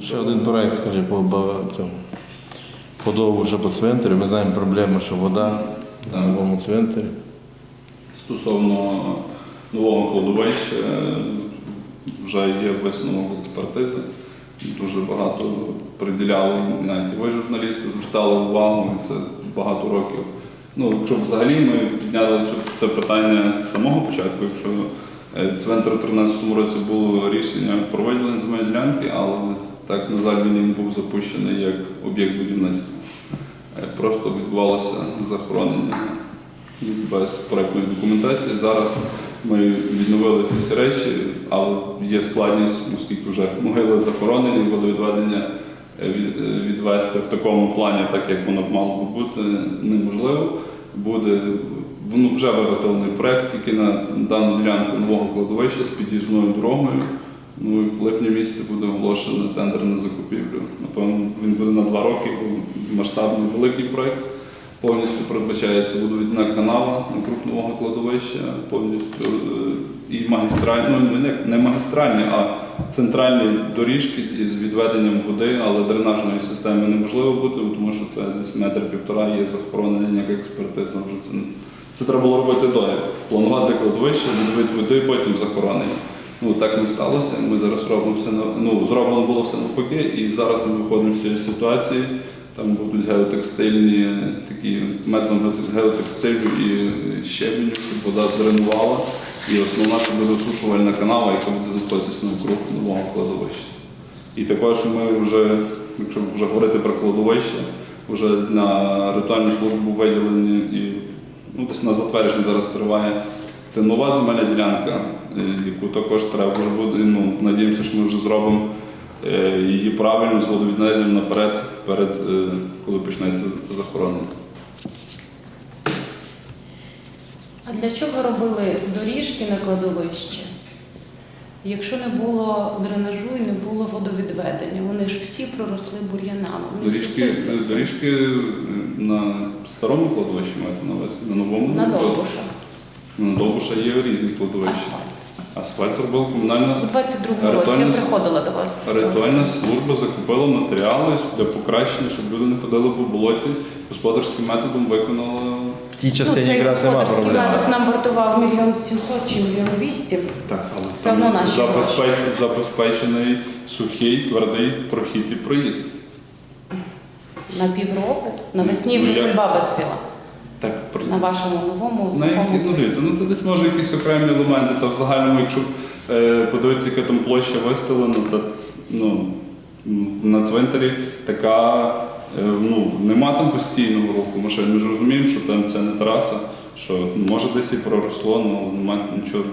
Ще один проект, скажи, по цьому. По довгу вже по цвинтарі. Ми знаємо проблему, що вода на новому цвинтарі. Стосовно нового кладовища, е, вже є висновок експертизи. Дуже багато приділяли, навіть і ви журналісти звертали увагу, це багато років. Ну, якщо взагалі ми підняли це питання з самого початку, якщо е, цвинтар у 2013 році було рішення про виділення земельної ділянки, але так, на жаль, він був запущений як об'єкт будівництва. Е, Просто відбувалося захоронення без проектної документації. Зараз ми відновили ці всі речі, але є складність, оскільки вже могили захоронені, водовідведення е, е, відвести в такому плані, так як воно б мало бути, неможливо. Буде воно вже виготовлений проект, який на дану ділянку нового кладовища з під'їзною дорогою. Ну і в липні місяці буде оголошено тендер на закупівлю. Напевно, він буде на два роки, бо масштабний великий проект. Повністю передбачається водовідна канава на нового кладовища, повністю е, і магістральні, ну не, магістральні, а центральні доріжки з відведенням води, але дренажної системи неможливо бути, тому що це десь метр півтора є захоронення як експертиза. Вже це, треба було робити до. Планувати кладовище, відвід води, потім захоронення. Ну так не сталося. Ми зараз робимо все на- ну, зроблено було все навпаки, і зараз ми виходимо з цієї ситуації. Там будуть геотекстильні такі методом геотекстилю і щебеню, щоб вода здренувала. І основна це буде розсушувальна канава, яка буде знаходитися навкруг нового кладовища. І також ми вже, якщо вже говорити про кладовище, вже на ритуальну службу виділені і ну, десь на затвердження зараз триває. Це нова земельна ділянка, е, яку також треба вже буде. Ну, надіємося, що ми вже зробимо е, її правильно з водовіднайдем наперед, перед, е, коли почнеться захоронення. А для чого робили доріжки на кладовище? Якщо не було дренажу і не було водовідведення, вони ж всі проросли бур'янами. Доріжки, доріжки на старому кладовищі маєте на увазі, на новому на кладовищі? На Довбуша є різні кладовища. Асфальт. Робила комунальна У 22-му році я приходила до вас. ритуальна служба, закупила матеріали для покращення, щоб люди не ходили по болоті. Господарським методом виконала В тій Ну, частині цей якраз нема господарський проблеми. метод нам вартував мільйон сімсот чи мільйон двісті. так, але Все одно наші забезпеч- забезпечений сухий, твердий прохід і проїзд. На півроку. Навесні Ну, вже як? кульбаба цвіла. Так, На вашому новому На які, ну дивіться, ну це десь може якісь окремі елементи, та в загальному, якщо е, подивитися, яка там площа виставлена, то ну, на цвинтарі така, е, ну, нема там постійного руху машин. Ми ж розуміємо, що там це не траса, що може десь і проросло, але немає нічого.